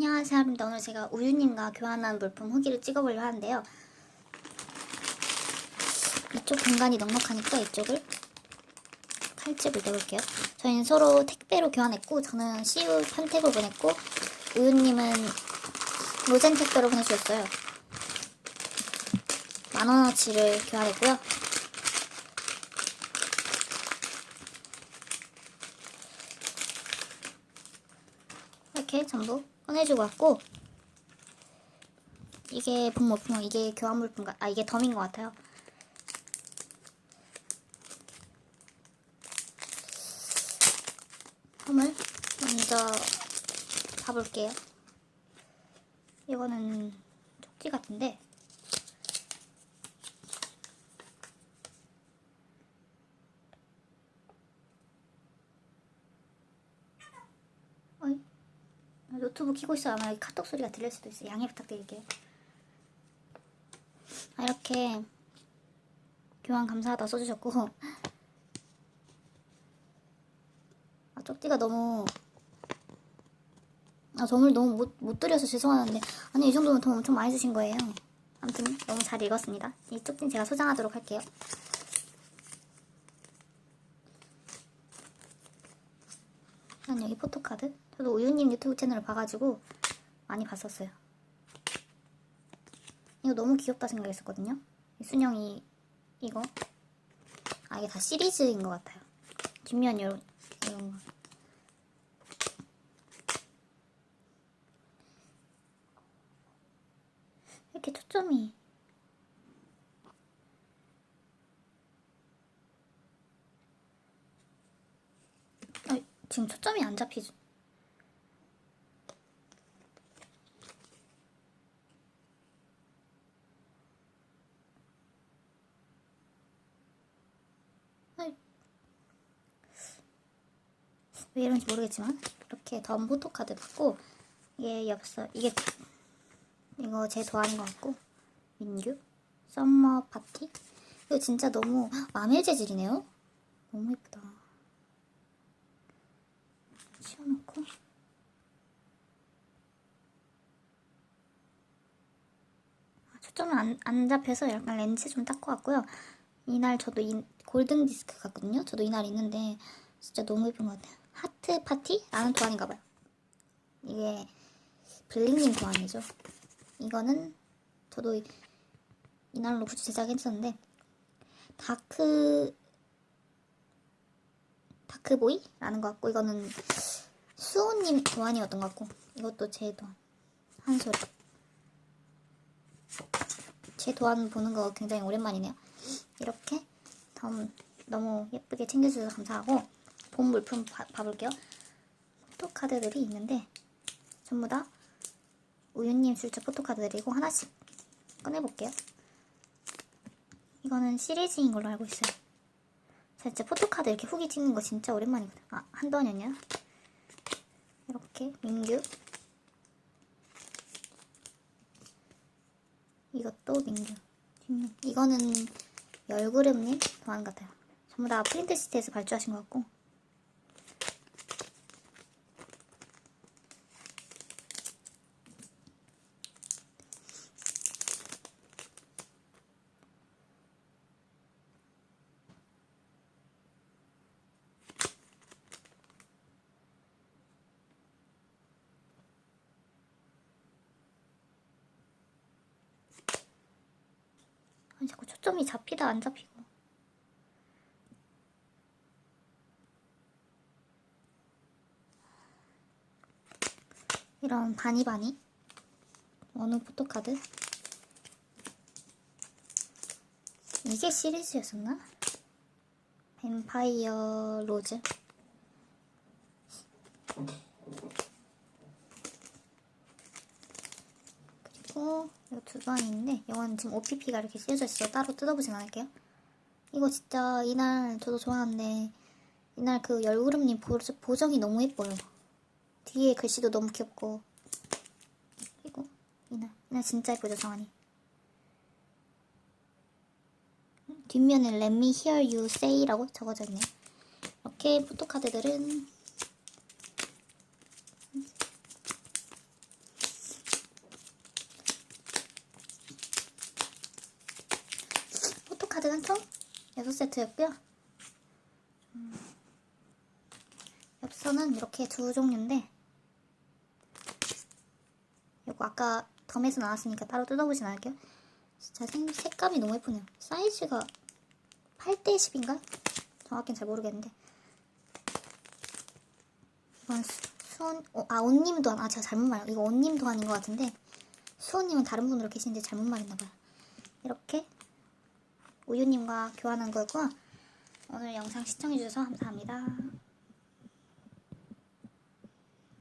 안녕하세요. 여러분들 오늘 제가 우유님과 교환한 물품 후기를 찍어보려고 하는데요. 이쪽 공간이 넉넉하니까 이쪽을 칼집을 내볼게요. 저희는 서로 택배로 교환했고 저는 CU 편택으로 보냈고 우유님은 로젠 택배로 보내주셨어요. 만원어치를 교환했고요. 이렇게 전부 꺼내주고 왔고 이게 본 물품 이게 교환 물품 같- 아 이게 덤인 것 같아요. 덤을 먼저 봐볼게요. 이거는 쪽지 같은데 어이 노트북 키고 있어 아마 카톡 소리가 들릴 수도 있어요. 양해 부탁드릴게요. 아, 이렇게 교환 감사하다 써주셨고 아, 쪽지가 너무 아 점을 너무 못, 못 드려서 죄송하는데 아니 이 정도면 돈 엄청 많이 주신 거예요. 아무튼 너무 잘 읽었습니다. 이 쪽지는 제가 소장하도록 할게요. 난 여기 포토카드. 저도 우유님 유튜브 채널을 봐가지고 많이 봤었어요. 이거 너무 귀엽다 생각했었거든요. 이 순영이 이거 아 이게 다 시리즈인 것 같아요. 뒷면 이런 이런 거. 이렇게 초점이 아, 지금 초점이 안. 아이. 왜 이런지 모르겠지만 이렇게 덤 포토카드 받고 이게 엽서 이게 이거 제 도안인 것 같고 민규 썸머 파티 이거 진짜 너무 마멜 재질이네요 너무 예쁘다 치워놓고. 아, 초점이 안, 안 잡혀서 약간 렌즈 좀 닦고 왔고요. 이날 저도 이 골든 디스크 같거든요. 저도 이날 있는데 진짜 너무 예쁜 것 같아요. 하트 파티라는 도안인가 봐요. 이게 블링링 도안이죠. 이거는 저도 이- 이날로 굿즈 제작했었는데 다크 다크보이라는 것 같고 이거는 수호님 도안이었던 것 같고 이것도 제 도안 한솔 제 도안 보는 거 굉장히 오랜만이네요 이렇게 다음 너무 예쁘게 챙겨주셔서 감사하고 본 물품 봐, 봐볼게요 포토카드들이 있는데 전부 다 우유님 출처 포토카드들이고 하나씩 꺼내볼게요. 이거는 시리즈인 걸로 알고 있어요. 자, 진짜 포토카드 이렇게 후기 찍는 거 진짜 오랜만이거든. 아, 한동안이었냐? 이렇게 민규 이것도 민규. 이거는 열그램님 도안 같아요. 전부 다 프린트 시트에서 발주하신 것 같고 자꾸 초점이 잡히다 안 잡히고. 이런 바니바니? 원우 포토카드? 이게 시리즈였었나? 뱀파이어 로즈 그리고 이거 두 도안이 있는데 이건 지금 OPP가 이렇게 쓰여져 있어요. 따로 뜯어보진 않을게요. 이거 진짜 이날 저도 좋아하는데 이날 그 열구름님 보- 보정이 너무 예뻐요. 뒤에 글씨도 너무 귀엽고 그리고 이날 이날 진짜 예쁘죠 정한이. 뒷면에 Let me hear you say라고 적어져 있네요. 이렇게 포토카드들은 카드가 총 6세트였고요. 음, 엽서는 이렇게 두 종류인데 이거 아까 덤에서 나왔으니까 따로 뜯어보진 않을게요. 진짜 색, 색감이 너무 예쁘네요. 사이즈가 8대 10인가? 정확히는 잘 모르겠는데 이건 수, 수원 어, 아 온님 도 안 아 제가 잘못 말해요. 이거 온님 도안인 것 같은데 수원님은 다른 분으로 계시는데 잘못 말했나봐요. 이렇게 우유님과 교환한 거고 오늘 영상 시청해주셔서 감사합니다.